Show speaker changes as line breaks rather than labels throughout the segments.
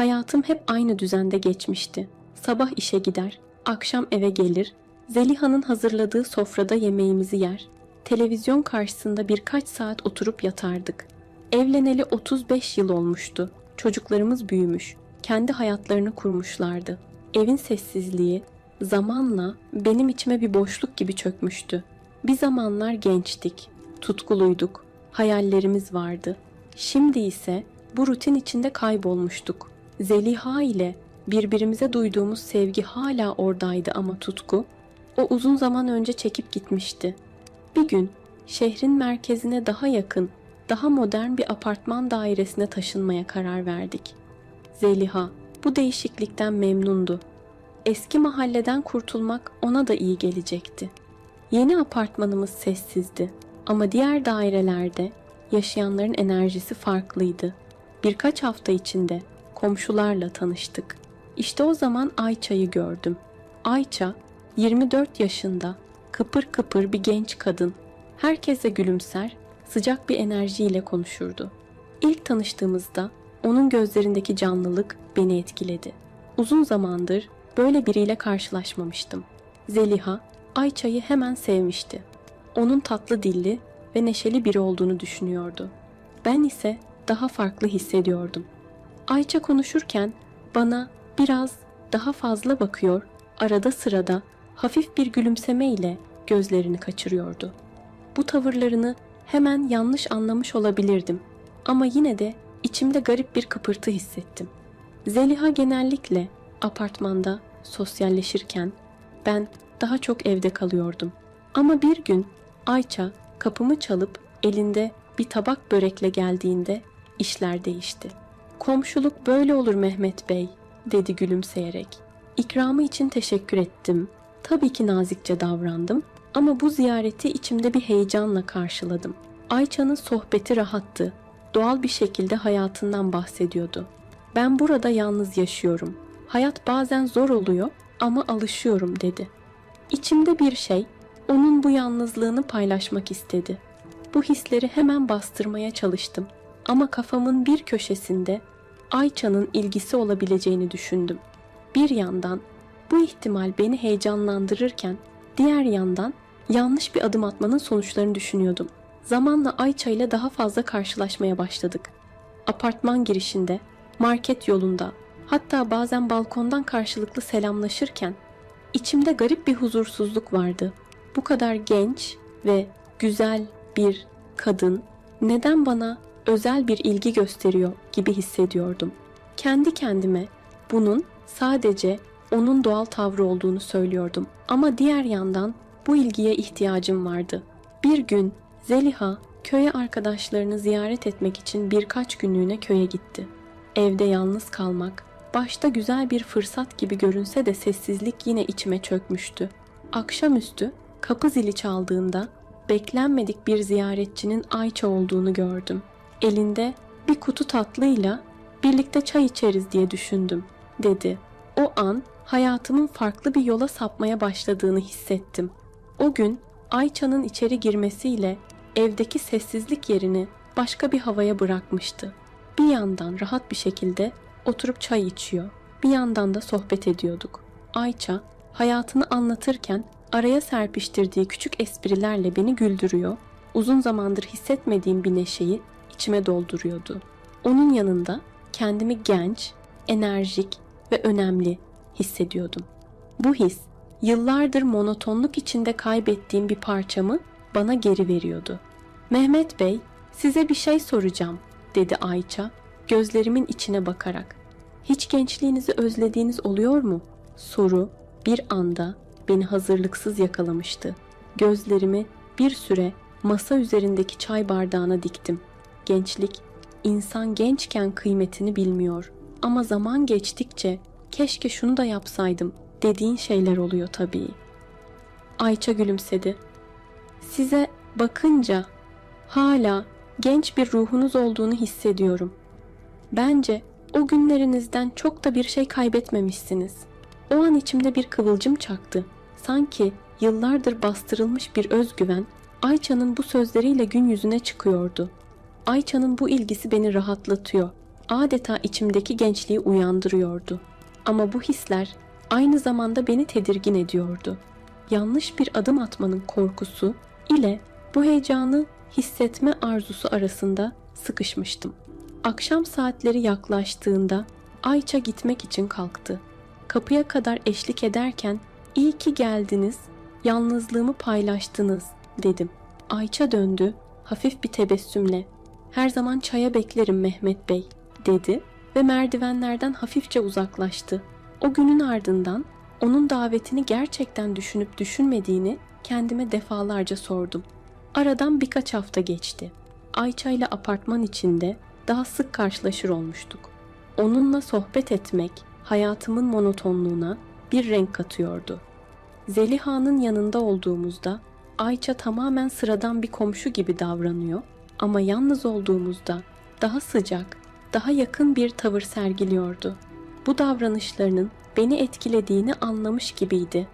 Hayatım hep aynı düzende geçmişti. Sabah işe gider, akşam eve gelir, Zeliha'nın hazırladığı sofrada yemeğimizi yer, televizyon karşısında birkaç saat oturup yatardık. Evleneli 35 yıl olmuştu. Çocuklarımız büyümüş, kendi hayatlarını kurmuşlardı. Evin sessizliği zamanla benim içime bir boşluk gibi çökmüştü. Bir zamanlar gençtik, tutkuluyduk, hayallerimiz vardı. Şimdi ise bu rutin içinde kaybolmuştuk. Zeliha ile birbirimize duyduğumuz sevgi hala oradaydı ama tutku o uzun zaman önce çekip gitmişti. Bir gün şehrin merkezine daha yakın, daha modern bir apartman dairesine taşınmaya karar verdik. Zeliha bu değişiklikten memnundu. Eski mahalleden kurtulmak ona da iyi gelecekti. Yeni apartmanımız sessizdi ama diğer dairelerde yaşayanların enerjisi farklıydı. Birkaç hafta içinde komşularla tanıştık. İşte o zaman Ayça'yı gördüm. Ayça 24 yaşında, kıpır kıpır bir genç kadın. Herkese gülümser, sıcak bir enerjiyle konuşurdu. İlk tanıştığımızda onun gözlerindeki canlılık beni etkiledi. Uzun zamandır böyle biriyle karşılaşmamıştım. Zeliha, Ayça'yı hemen sevmişti. Onun tatlı dilli ve neşeli biri olduğunu düşünüyordu. Ben ise daha farklı hissediyordum. Ayça konuşurken bana biraz daha fazla bakıyor, arada sırada hafif bir gülümsemeyle gözlerini kaçırıyordu. Bu tavırlarını hemen yanlış anlamış olabilirdim ama yine de içimde garip bir kıpırtı hissettim. Zeliha genellikle apartmanda sosyalleşirken ben daha çok evde kalıyordum. Ama bir gün Ayça kapımı çalıp elinde bir tabak börekle geldiğinde işler değişti. Komşuluk böyle olur Mehmet Bey, dedi gülümseyerek. İkramı için teşekkür ettim. Tabii ki nazikçe davrandım ama bu ziyareti içimde bir heyecanla karşıladım. Ayça'nın sohbeti rahattı. Doğal bir şekilde hayatından bahsediyordu. Ben burada yalnız yaşıyorum. Hayat bazen zor oluyor ama alışıyorum dedi. İçimde bir şey onun bu yalnızlığını paylaşmak istedi. Bu hisleri hemen bastırmaya çalıştım ama kafamın bir köşesinde Ayça'nın ilgisi olabileceğini düşündüm. Bir yandan bu ihtimal beni heyecanlandırırken diğer yandan yanlış bir adım atmanın sonuçlarını düşünüyordum. Zamanla Ayça ile daha fazla karşılaşmaya başladık. Apartman girişinde, market yolunda, hatta bazen balkondan karşılıklı selamlaşırken içimde garip bir huzursuzluk vardı. Bu kadar genç ve güzel bir kadın neden bana özel bir ilgi gösteriyor gibi hissediyordum. Kendi kendime bunun sadece onun doğal tavrı olduğunu söylüyordum. Ama diğer yandan bu ilgiye ihtiyacım vardı. Bir gün Zeliha köye arkadaşlarını ziyaret etmek için birkaç günlüğüne köye gitti. Evde yalnız kalmak başta güzel bir fırsat gibi görünse de sessizlik yine içime çökmüştü. Akşamüstü kapı zili çaldığında beklenmedik bir ziyaretçinin Ayça olduğunu gördüm. Elinde bir kutu tatlıyla birlikte çay içeriz diye düşündüm, dedi. O an hayatımın farklı bir yola sapmaya başladığını hissettim. O gün Ayça'nın içeri girmesiyle evdeki sessizlik yerini başka bir havaya bırakmıştı. Bir yandan rahat bir şekilde oturup çay içiyor, bir yandan da sohbet ediyorduk. Ayça hayatını anlatırken araya serpiştirdiği küçük esprilerle beni güldürüyor, uzun zamandır hissetmediğim bir neşeyi içime dolduruyordu. Onun yanında kendimi genç, enerjik ve önemli hissediyordum. Bu his yıllardır monotonluk içinde kaybettiğim bir parçamı bana geri veriyordu. Mehmet Bey, size bir şey soracağım, dedi Ayça gözlerimin içine bakarak. Hiç gençliğinizi özlediğiniz oluyor mu? Soru bir anda beni hazırlıksız yakalamıştı. Gözlerimi bir süre masa üzerindeki çay bardağına diktim. Gençlik, insan gençken kıymetini bilmiyor. Ama zaman geçtikçe keşke şunu da yapsaydım dediğin şeyler oluyor tabii. Ayça gülümsedi. Size bakınca hala genç bir ruhunuz olduğunu hissediyorum. Bence o günlerinizden çok da bir şey kaybetmemişsiniz. O an içimde bir kıvılcım çaktı. Sanki yıllardır bastırılmış bir özgüven Ayça'nın bu sözleriyle gün yüzüne çıkıyordu. Ayça'nın bu ilgisi beni rahatlatıyor. adeta içimdeki gençliği uyandırıyordu. Ama bu hisler aynı zamanda beni tedirgin ediyordu. Yanlış bir adım atmanın korkusu ile bu heyecanı hissetme arzusu arasında sıkışmıştım. Akşam saatleri yaklaştığında Ayça gitmek için kalktı. Kapıya kadar eşlik ederken iyi ki geldiniz, yalnızlığımı paylaştınız dedim. Ayça döndü hafif bir tebessümle. Her zaman çaya beklerim Mehmet Bey dedi ve merdivenlerden hafifçe uzaklaştı. O günün ardından onun davetini gerçekten düşünüp düşünmediğini kendime defalarca sordum. Aradan birkaç hafta geçti. Ayça ile apartman içinde daha sık karşılaşır olmuştuk. Onunla sohbet etmek hayatımın monotonluğuna bir renk katıyordu. Zeliha'nın yanında olduğumuzda Ayça tamamen sıradan bir komşu gibi davranıyor ama yalnız olduğumuzda daha sıcak, daha yakın bir tavır sergiliyordu. Bu davranışlarının beni etkilediğini anlamış gibiydi.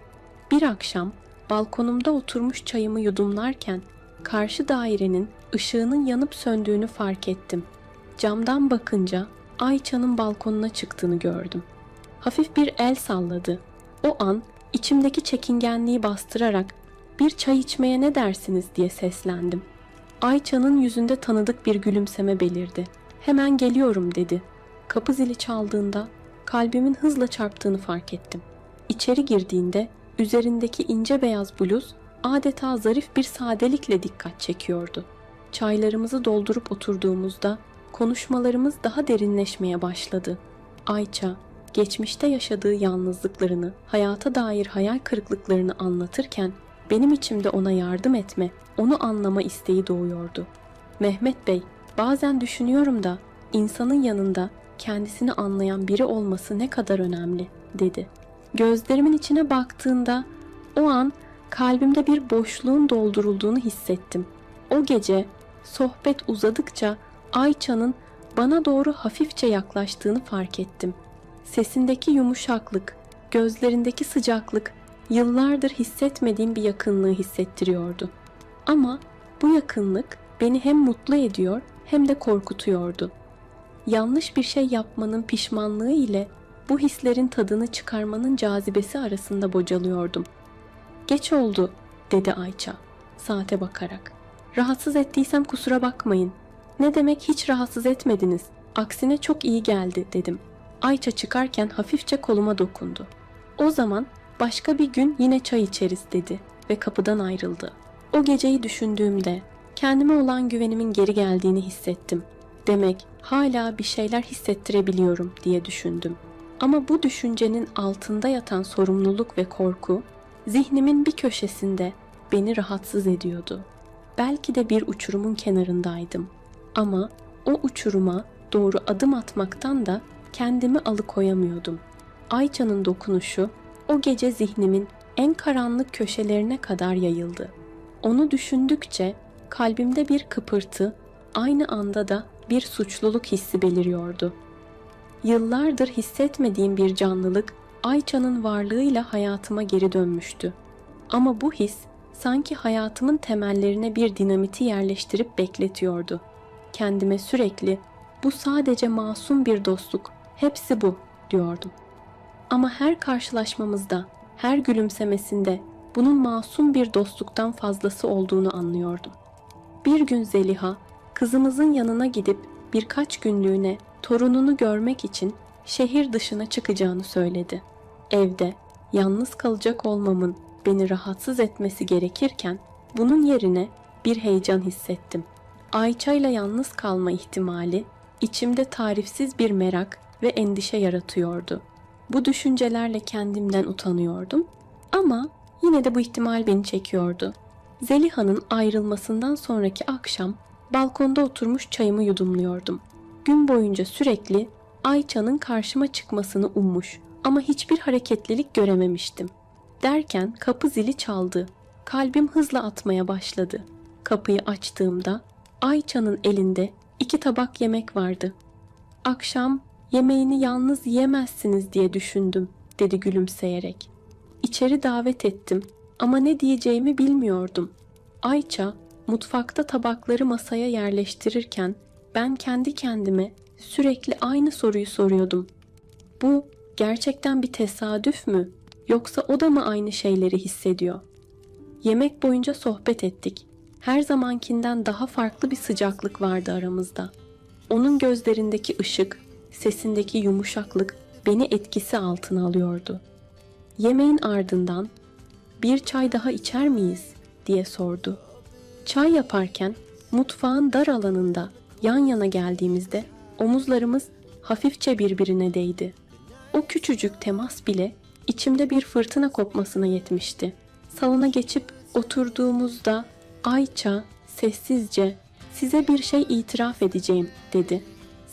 Bir akşam balkonumda oturmuş çayımı yudumlarken karşı dairenin ışığının yanıp söndüğünü fark ettim. Camdan bakınca Ayça'nın balkonuna çıktığını gördüm. Hafif bir el salladı. O an içimdeki çekingenliği bastırarak bir çay içmeye ne dersiniz diye seslendim. Ayça'nın yüzünde tanıdık bir gülümseme belirdi. Hemen geliyorum dedi. Kapı zili çaldığında kalbimin hızla çarptığını fark ettim. İçeri girdiğinde üzerindeki ince beyaz bluz adeta zarif bir sadelikle dikkat çekiyordu. Çaylarımızı doldurup oturduğumuzda konuşmalarımız daha derinleşmeye başladı. Ayça, geçmişte yaşadığı yalnızlıklarını, hayata dair hayal kırıklıklarını anlatırken benim içimde ona yardım etme, onu anlama isteği doğuyordu. Mehmet Bey, bazen düşünüyorum da insanın yanında kendisini anlayan biri olması ne kadar önemli, dedi. Gözlerimin içine baktığında o an kalbimde bir boşluğun doldurulduğunu hissettim. O gece sohbet uzadıkça Ayça'nın bana doğru hafifçe yaklaştığını fark ettim. Sesindeki yumuşaklık, gözlerindeki sıcaklık yıllardır hissetmediğim bir yakınlığı hissettiriyordu. Ama bu yakınlık beni hem mutlu ediyor hem de korkutuyordu. Yanlış bir şey yapmanın pişmanlığı ile bu hislerin tadını çıkarmanın cazibesi arasında bocalıyordum. Geç oldu, dedi Ayça, saate bakarak. Rahatsız ettiysem kusura bakmayın. Ne demek hiç rahatsız etmediniz. Aksine çok iyi geldi, dedim. Ayça çıkarken hafifçe koluma dokundu. O zaman başka bir gün yine çay içeriz dedi ve kapıdan ayrıldı. O geceyi düşündüğümde kendime olan güvenimin geri geldiğini hissettim. Demek hala bir şeyler hissettirebiliyorum diye düşündüm. Ama bu düşüncenin altında yatan sorumluluk ve korku zihnimin bir köşesinde beni rahatsız ediyordu. Belki de bir uçurumun kenarındaydım. Ama o uçuruma doğru adım atmaktan da kendimi alıkoyamıyordum. Ayça'nın dokunuşu o gece zihnimin en karanlık köşelerine kadar yayıldı. Onu düşündükçe kalbimde bir kıpırtı, aynı anda da bir suçluluk hissi beliriyordu. Yıllardır hissetmediğim bir canlılık Ayça'nın varlığıyla hayatıma geri dönmüştü. Ama bu his sanki hayatımın temellerine bir dinamiti yerleştirip bekletiyordu. Kendime sürekli bu sadece masum bir dostluk, hepsi bu diyordum. Ama her karşılaşmamızda, her gülümsemesinde bunun masum bir dostluktan fazlası olduğunu anlıyordum. Bir gün Zeliha, kızımızın yanına gidip birkaç günlüğüne torununu görmek için şehir dışına çıkacağını söyledi. Evde yalnız kalacak olmamın beni rahatsız etmesi gerekirken bunun yerine bir heyecan hissettim. Ayça ile yalnız kalma ihtimali içimde tarifsiz bir merak ve endişe yaratıyordu. Bu düşüncelerle kendimden utanıyordum ama yine de bu ihtimal beni çekiyordu. Zeliha'nın ayrılmasından sonraki akşam balkonda oturmuş çayımı yudumluyordum. Gün boyunca sürekli Ayça'nın karşıma çıkmasını ummuş ama hiçbir hareketlilik görememiştim. Derken kapı zili çaldı. Kalbim hızla atmaya başladı. Kapıyı açtığımda Ayça'nın elinde iki tabak yemek vardı. Akşam yemeğini yalnız yiyemezsiniz diye düşündüm, dedi gülümseyerek. İçeri davet ettim ama ne diyeceğimi bilmiyordum. Ayça mutfakta tabakları masaya yerleştirirken ben kendi kendime Sürekli aynı soruyu soruyordum. Bu gerçekten bir tesadüf mü? Yoksa o da mı aynı şeyleri hissediyor? Yemek boyunca sohbet ettik. Her zamankinden daha farklı bir sıcaklık vardı aramızda. Onun gözlerindeki ışık, sesindeki yumuşaklık beni etkisi altına alıyordu. Yemeğin ardından "Bir çay daha içer miyiz?" diye sordu. Çay yaparken mutfağın dar alanında yan yana geldiğimizde omuzlarımız hafifçe birbirine değdi. O küçücük temas bile içimde bir fırtına kopmasına yetmişti. Salona geçip oturduğumuzda Ayça sessizce size bir şey itiraf edeceğim dedi.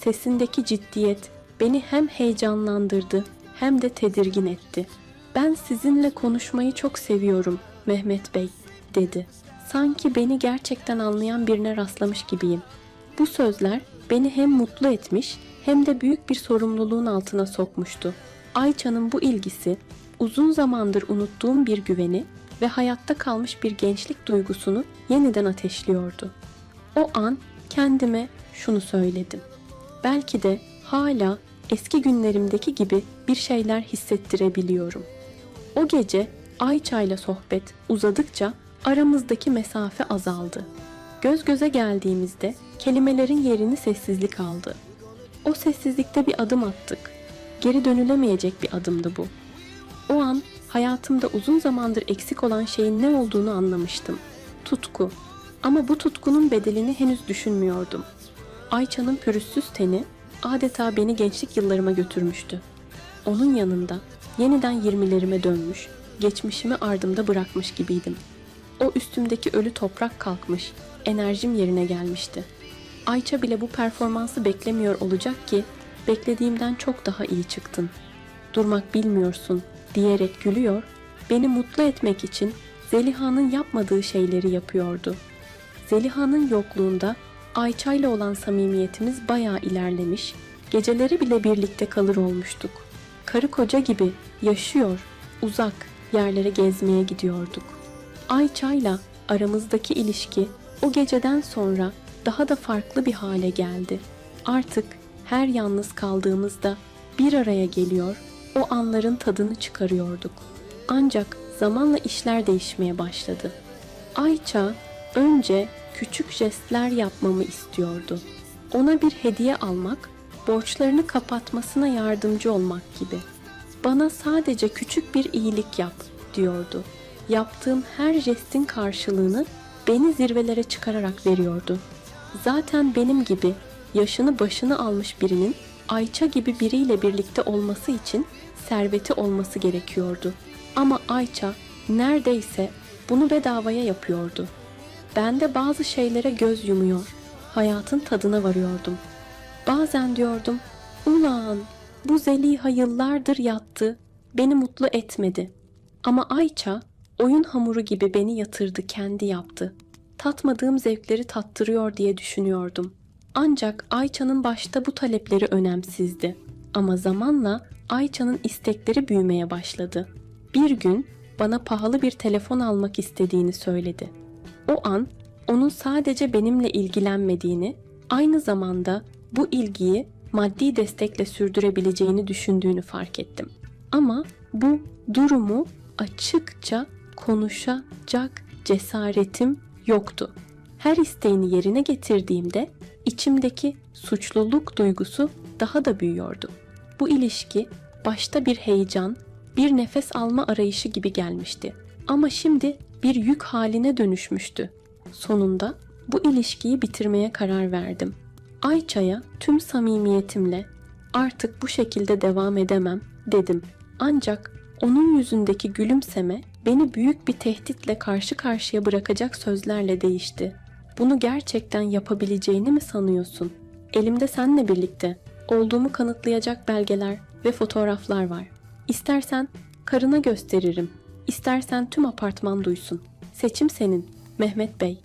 Sesindeki ciddiyet beni hem heyecanlandırdı hem de tedirgin etti. Ben sizinle konuşmayı çok seviyorum Mehmet Bey dedi. Sanki beni gerçekten anlayan birine rastlamış gibiyim. Bu sözler beni hem mutlu etmiş hem de büyük bir sorumluluğun altına sokmuştu. Ayça'nın bu ilgisi uzun zamandır unuttuğum bir güveni ve hayatta kalmış bir gençlik duygusunu yeniden ateşliyordu. O an kendime şunu söyledim. Belki de hala eski günlerimdeki gibi bir şeyler hissettirebiliyorum. O gece Ayça'yla sohbet uzadıkça aramızdaki mesafe azaldı. Göz göze geldiğimizde kelimelerin yerini sessizlik aldı. O sessizlikte bir adım attık. Geri dönülemeyecek bir adımdı bu. O an hayatımda uzun zamandır eksik olan şeyin ne olduğunu anlamıştım. Tutku. Ama bu tutkunun bedelini henüz düşünmüyordum. Ayça'nın pürüzsüz teni adeta beni gençlik yıllarıma götürmüştü. Onun yanında yeniden yirmilerime dönmüş, geçmişimi ardımda bırakmış gibiydim. O üstümdeki ölü toprak kalkmış, enerjim yerine gelmişti. Ayça bile bu performansı beklemiyor olacak ki beklediğimden çok daha iyi çıktın. Durmak bilmiyorsun diyerek gülüyor, beni mutlu etmek için Zeliha'nın yapmadığı şeyleri yapıyordu. Zeliha'nın yokluğunda Ayça ile olan samimiyetimiz bayağı ilerlemiş, geceleri bile birlikte kalır olmuştuk. Karı koca gibi yaşıyor, uzak yerlere gezmeye gidiyorduk. Ayça'yla aramızdaki ilişki o geceden sonra daha da farklı bir hale geldi. Artık her yalnız kaldığımızda bir araya geliyor, o anların tadını çıkarıyorduk. Ancak zamanla işler değişmeye başladı. Ayça önce küçük jestler yapmamı istiyordu. Ona bir hediye almak, borçlarını kapatmasına yardımcı olmak gibi. Bana sadece küçük bir iyilik yap diyordu. Yaptığım her jestin karşılığını beni zirvelere çıkararak veriyordu. Zaten benim gibi yaşını başını almış birinin Ayça gibi biriyle birlikte olması için serveti olması gerekiyordu. Ama Ayça neredeyse bunu bedavaya yapıyordu. Ben de bazı şeylere göz yumuyor, hayatın tadına varıyordum. Bazen diyordum, ulan bu Zeliha yıllardır yattı, beni mutlu etmedi. Ama Ayça oyun hamuru gibi beni yatırdı, kendi yaptı. Tatmadığım zevkleri tattırıyor diye düşünüyordum. Ancak Ayça'nın başta bu talepleri önemsizdi. Ama zamanla Ayça'nın istekleri büyümeye başladı. Bir gün bana pahalı bir telefon almak istediğini söyledi. O an onun sadece benimle ilgilenmediğini, aynı zamanda bu ilgiyi maddi destekle sürdürebileceğini düşündüğünü fark ettim. Ama bu durumu açıkça konuşacak cesaretim yoktu. Her isteğini yerine getirdiğimde içimdeki suçluluk duygusu daha da büyüyordu. Bu ilişki başta bir heyecan, bir nefes alma arayışı gibi gelmişti. Ama şimdi bir yük haline dönüşmüştü. Sonunda bu ilişkiyi bitirmeye karar verdim. Ayça'ya tüm samimiyetimle artık bu şekilde devam edemem dedim. Ancak onun yüzündeki gülümseme beni büyük bir tehditle karşı karşıya bırakacak sözlerle değişti. Bunu gerçekten yapabileceğini mi sanıyorsun? Elimde seninle birlikte olduğumu kanıtlayacak belgeler ve fotoğraflar var. İstersen karına gösteririm. İstersen tüm apartman duysun. Seçim senin, Mehmet Bey.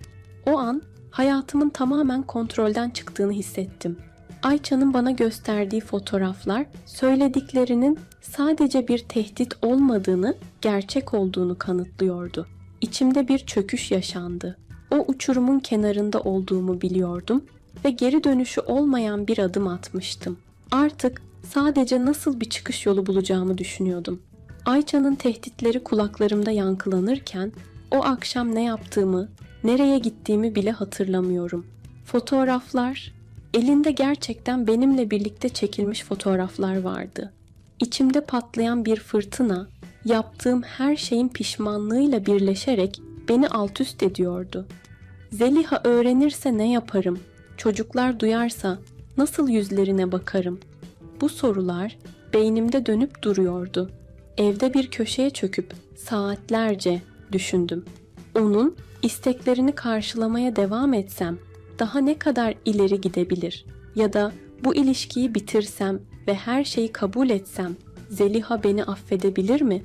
O an hayatımın tamamen kontrolden çıktığını hissettim. Ayça'nın bana gösterdiği fotoğraflar söylediklerinin sadece bir tehdit olmadığını, gerçek olduğunu kanıtlıyordu. İçimde bir çöküş yaşandı. O uçurumun kenarında olduğumu biliyordum ve geri dönüşü olmayan bir adım atmıştım. Artık sadece nasıl bir çıkış yolu bulacağımı düşünüyordum. Ayça'nın tehditleri kulaklarımda yankılanırken o akşam ne yaptığımı, nereye gittiğimi bile hatırlamıyorum. Fotoğraflar, elinde gerçekten benimle birlikte çekilmiş fotoğraflar vardı. İçimde patlayan bir fırtına, yaptığım her şeyin pişmanlığıyla birleşerek beni alt üst ediyordu. Zeliha öğrenirse ne yaparım? Çocuklar duyarsa nasıl yüzlerine bakarım? Bu sorular beynimde dönüp duruyordu. Evde bir köşeye çöküp saatlerce düşündüm. Onun isteklerini karşılamaya devam etsem daha ne kadar ileri gidebilir? Ya da bu ilişkiyi bitirsem ve her şeyi kabul etsem Zeliha beni affedebilir mi?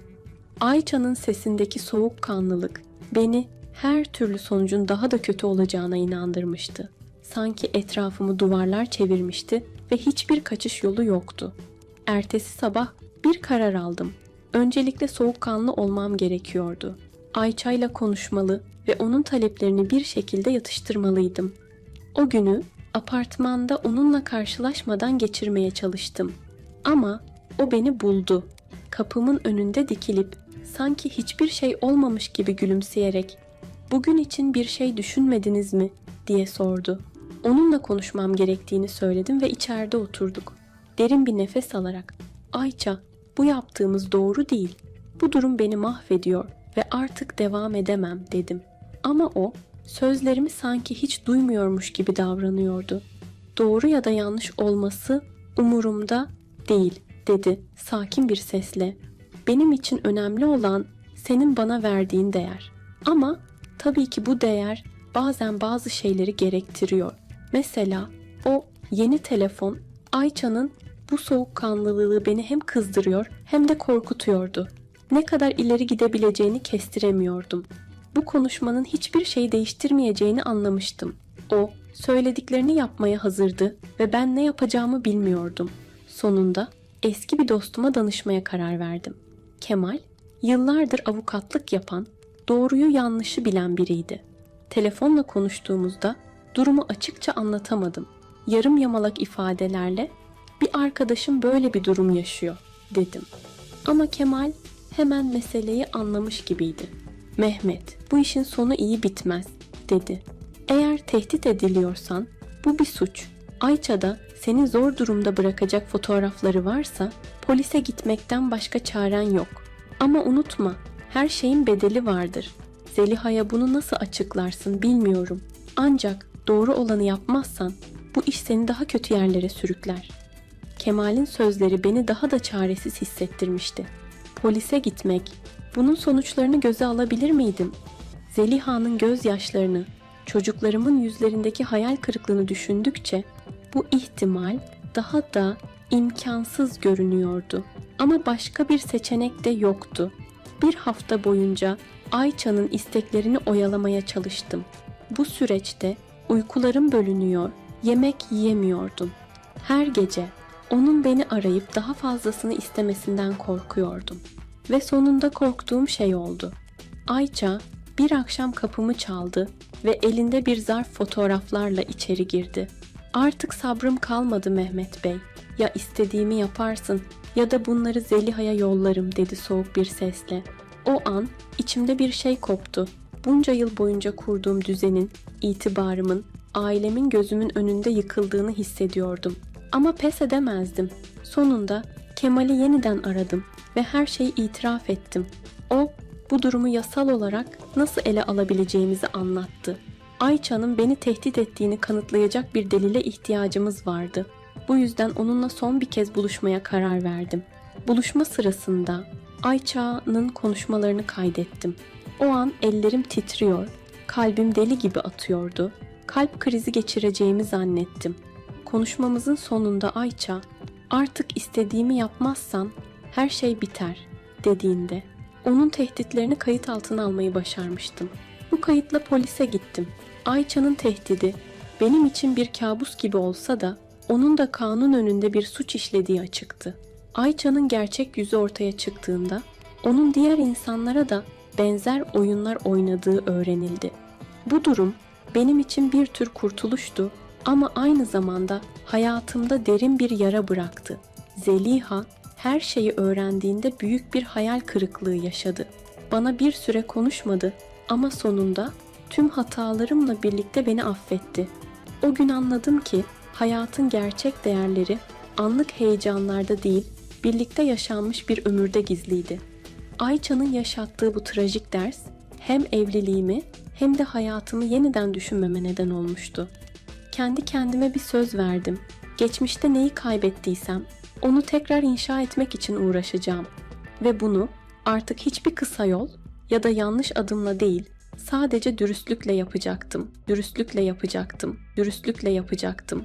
Ayça'nın sesindeki soğukkanlılık beni her türlü sonucun daha da kötü olacağına inandırmıştı. Sanki etrafımı duvarlar çevirmişti ve hiçbir kaçış yolu yoktu. Ertesi sabah bir karar aldım. Öncelikle soğukkanlı olmam gerekiyordu. Ayça'yla konuşmalı ve onun taleplerini bir şekilde yatıştırmalıydım. O günü apartmanda onunla karşılaşmadan geçirmeye çalıştım. Ama o beni buldu. Kapımın önünde dikilip sanki hiçbir şey olmamış gibi gülümseyerek "Bugün için bir şey düşünmediniz mi?" diye sordu. Onunla konuşmam gerektiğini söyledim ve içeride oturduk. Derin bir nefes alarak "Ayça, bu yaptığımız doğru değil. Bu durum beni mahvediyor ve artık devam edemem." dedim. Ama o sözlerimi sanki hiç duymuyormuş gibi davranıyordu. Doğru ya da yanlış olması umurumda değil dedi sakin bir sesle. Benim için önemli olan senin bana verdiğin değer. Ama tabii ki bu değer bazen bazı şeyleri gerektiriyor. Mesela o yeni telefon Ayça'nın bu soğukkanlılığı beni hem kızdırıyor hem de korkutuyordu. Ne kadar ileri gidebileceğini kestiremiyordum. Bu konuşmanın hiçbir şey değiştirmeyeceğini anlamıştım. O söylediklerini yapmaya hazırdı ve ben ne yapacağımı bilmiyordum. Sonunda eski bir dostuma danışmaya karar verdim. Kemal, yıllardır avukatlık yapan, doğruyu yanlışı bilen biriydi. Telefonla konuştuğumuzda durumu açıkça anlatamadım. Yarım yamalak ifadelerle bir arkadaşım böyle bir durum yaşıyor dedim. Ama Kemal hemen meseleyi anlamış gibiydi. Mehmet, bu işin sonu iyi bitmez dedi. Eğer tehdit ediliyorsan bu bir suç. Ayça da seni zor durumda bırakacak fotoğrafları varsa polise gitmekten başka çaren yok. Ama unutma, her şeyin bedeli vardır. Zeliha'ya bunu nasıl açıklarsın bilmiyorum. Ancak doğru olanı yapmazsan bu iş seni daha kötü yerlere sürükler. Kemal'in sözleri beni daha da çaresiz hissettirmişti. Polise gitmek, bunun sonuçlarını göze alabilir miydim? Zeliha'nın gözyaşlarını, çocuklarımın yüzlerindeki hayal kırıklığını düşündükçe bu ihtimal daha da imkansız görünüyordu. Ama başka bir seçenek de yoktu. Bir hafta boyunca Ayça'nın isteklerini oyalamaya çalıştım. Bu süreçte uykularım bölünüyor, yemek yiyemiyordum. Her gece onun beni arayıp daha fazlasını istemesinden korkuyordum. Ve sonunda korktuğum şey oldu. Ayça bir akşam kapımı çaldı ve elinde bir zarf fotoğraflarla içeri girdi. Artık sabrım kalmadı Mehmet Bey. Ya istediğimi yaparsın ya da bunları Zeliha'ya yollarım dedi soğuk bir sesle. O an içimde bir şey koptu. Bunca yıl boyunca kurduğum düzenin, itibarımın, ailemin gözümün önünde yıkıldığını hissediyordum. Ama pes edemezdim. Sonunda Kemal'i yeniden aradım ve her şeyi itiraf ettim. O bu durumu yasal olarak nasıl ele alabileceğimizi anlattı. Ayça'nın beni tehdit ettiğini kanıtlayacak bir delile ihtiyacımız vardı. Bu yüzden onunla son bir kez buluşmaya karar verdim. Buluşma sırasında Ayça'nın konuşmalarını kaydettim. O an ellerim titriyor, kalbim deli gibi atıyordu. Kalp krizi geçireceğimi zannettim. Konuşmamızın sonunda Ayça, "Artık istediğimi yapmazsan her şey biter." dediğinde onun tehditlerini kayıt altına almayı başarmıştım. Bu kayıtla polise gittim. Ayça'nın tehdidi benim için bir kabus gibi olsa da onun da kanun önünde bir suç işlediği açıktı. Ayça'nın gerçek yüzü ortaya çıktığında onun diğer insanlara da benzer oyunlar oynadığı öğrenildi. Bu durum benim için bir tür kurtuluştu Ama aynı zamanda hayatımda derin bir yara bıraktı. Zeliha her şeyi öğrendiğinde büyük bir hayal kırıklığı yaşadı. Bana bir süre konuşmadı ama sonunda tüm hatalarımla birlikte beni affetti. O gün anladım ki hayatın gerçek değerleri anlık heyecanlarda değil, birlikte yaşanmış bir ömürde gizliydi. Ayça'nın yaşattığı bu trajik ders hem evliliğimi hem de hayatımı yeniden düşünmeme neden olmuştu. Kendi kendime bir söz verdim. Geçmişte neyi kaybettiysem onu tekrar inşa etmek için uğraşacağım ve bunu artık hiçbir kısa yol ya da yanlış adımla değil, sadece dürüstlükle yapacaktım. Dürüstlükle yapacaktım. Dürüstlükle yapacaktım.